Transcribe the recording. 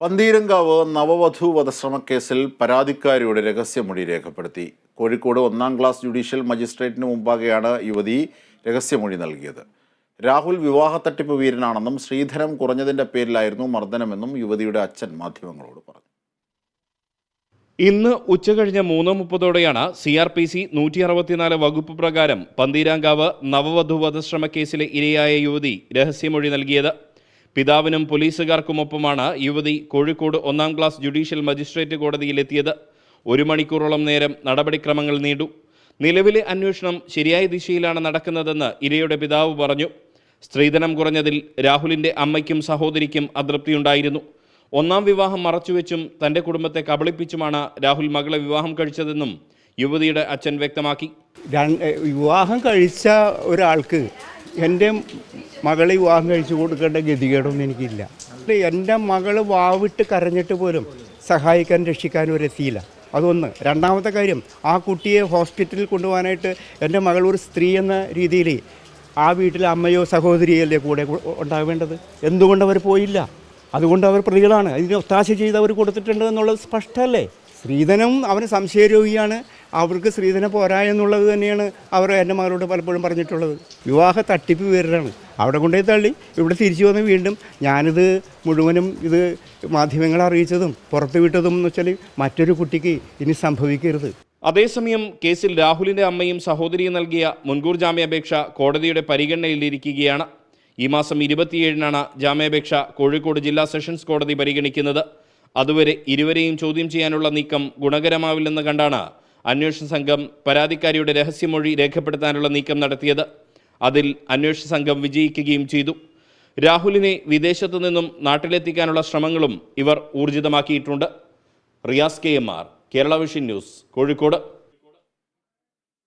പന്തീരങ്കാവ് നവവധു വധശ്രമക്കേസിൽ പരാതിക്കാരിയുടെ രഹസ്യമൊഴി രേഖപ്പെടുത്തി. കോഴിക്കോട് ഒന്നാം ക്ലാസ് ജുഡീഷ്യൽ മജിസ്ട്രേറ്റിന് മുമ്പാകെയാണ് യുവതി രഹസ്യമൊഴി നൽകിയത്. രാഹുൽ വിവാഹ തട്ടിപ്പ് വീരനാണെന്നും ശ്രീധരം കുറഞ്ഞതിന്റെ പേരിലായിരുന്നു മർദ്ദനമെന്നും യുവതിയുടെ അച്ഛൻ മാധ്യമങ്ങളോട് പറഞ്ഞു. ഇന്ന് ഉച്ചകഴിഞ്ഞ് മൂന്ന് മുപ്പതോടെയാണ് സി ആർ പി സി നൂറ്റി അറുപത്തിനാല് വകുപ്പ് പ്രകാരം പന്തീരാങ്കാവ് നവവധു വധശ്രമ കേസിലെ ഇരയായ യുവതി രഹസ്യമൊഴി നൽകിയത്. പിതാവിനും പോലീസുകാർക്കുമൊപ്പമാണ് യുവതി കോഴിക്കോട് ഒന്നാം ക്ലാസ് ജുഡീഷ്യൽ മജിസ്ട്രേറ്റ് കോടതിയിലെത്തിയത്. ഒരു മണിക്കൂറോളം നേരം നടപടിക്രമങ്ങൾ നീണ്ടു. നിലവിലെ അന്വേഷണം ശരിയായ ദിശയിലാണ് നടക്കുന്നതെന്ന് ഇരയുടെ പിതാവ് പറഞ്ഞു. സ്ത്രീധനം കുറഞ്ഞതിൽ രാഹുലിന്റെ അമ്മയ്ക്കും സഹോദരിക്കും അതൃപ്തിയുണ്ടായിരുന്നു. ഒന്നാം വിവാഹം മറച്ചുവെച്ചും തന്റെ കുടുംബത്തെ കബളിപ്പിച്ചുമാണ് രാഹുൽ മകളെ വിവാഹം കഴിച്ചതെന്നും യുവതിയുടെ അച്ഛൻ വ്യക്തമാക്കി. വിവാഹം കഴിച്ച ഒരാൾക്ക് എന്റെ മകളെ വിവാഹം കഴിച്ചു കൊടുക്കേണ്ട ഗതികേടൊന്നും എനിക്കില്ല. എന്റെ മകൾ വാവിട്ട് കരഞ്ഞിട്ട് പോലും സഹായിക്കാൻ രക്ഷിക്കാനും ഒരു എത്തിയില്ല. അതൊന്ന്. രണ്ടാമത്തെ കാര്യം ആ കുട്ടിയെ ഹോസ്പിറ്റലിൽ കൊണ്ടുപോകാനായിട്ട് എന്റെ മകൾ ഒരു സ്ത്രീ എന്ന രീതിയിൽ ആ വീട്ടിലെ അമ്മയോ സഹോദരിയോ അല്ലേ കൂടെ ഉണ്ടാവേണ്ടത്? എന്തുകൊണ്ട് അവർ പോയില്ല? അതുകൊണ്ട് അവർ പ്രതികളാണ്. അതിന് ഒത്താശ ചെയ്ത് അവർ കൊടുത്തിട്ടുണ്ട് എന്നുള്ളത് സ്പഷ്ടമല്ലേ സ്ത്രീധനം അവന് സംശയരോഗിയാണ്. അവർക്ക് സ്ത്രീധന പോരാ എന്നുള്ളത് തന്നെയാണ് അവർ എന്റെ മകളോട് പലപ്പോഴും പറഞ്ഞിട്ടുള്ളത്. വിവാഹ തട്ടിപ്പ് പേരിലാണ് അവിടെ കൊണ്ടുപോയി തള്ളി. ഇവിടെ തിരിച്ചു വന്ന് വീണ്ടും ഞാനിത് മുഴുവനും ഇത് മാധ്യമങ്ങളെ അറിയിച്ചതും പുറത്ത് വിട്ടതും എന്ന് വെച്ചാൽ മറ്റൊരു കുട്ടിക്ക് ഇനി സംഭവിക്കരുത്. അതേസമയം കേസിൽ രാഹുലിന്റെ അമ്മയും സഹോദരിയും നൽകിയ മുൻകൂർ ജാമ്യാപേക്ഷ കോടതിയുടെ പരിഗണനയിലിരിക്കുകയാണ് ഈ മാസം ഇരുപത്തിയേഴിനാണ് ജാമ്യാപേക്ഷ കോഴിക്കോട് ജില്ലാ സെഷൻസ് കോടതി പരിഗണിക്കുന്നത്. അതുവരെ ഇരുവരെയും ചോദ്യം ചെയ്യാനുള്ള നീക്കം ഗുണകരമാവില്ലെന്ന് കണ്ടാണ് അന്വേഷണ സംഘം പരാതിക്കാരിയുടെ രഹസ്യമൊഴി രേഖപ്പെടുത്താനുള്ള നീക്കം നടത്തിയത് അതിൽ അന്വേഷണ സംഘം വിജയിക്കുകയും ചെയ്തു. രാഹുലിനെ വിദേശത്തു നിന്നും നാട്ടിലെത്തിക്കാനുള്ള ശ്രമങ്ങളും ഇവർ ഊർജിതമാക്കിയിട്ടുണ്ട്. Riyas K M R Kerala vision news Kozhikode.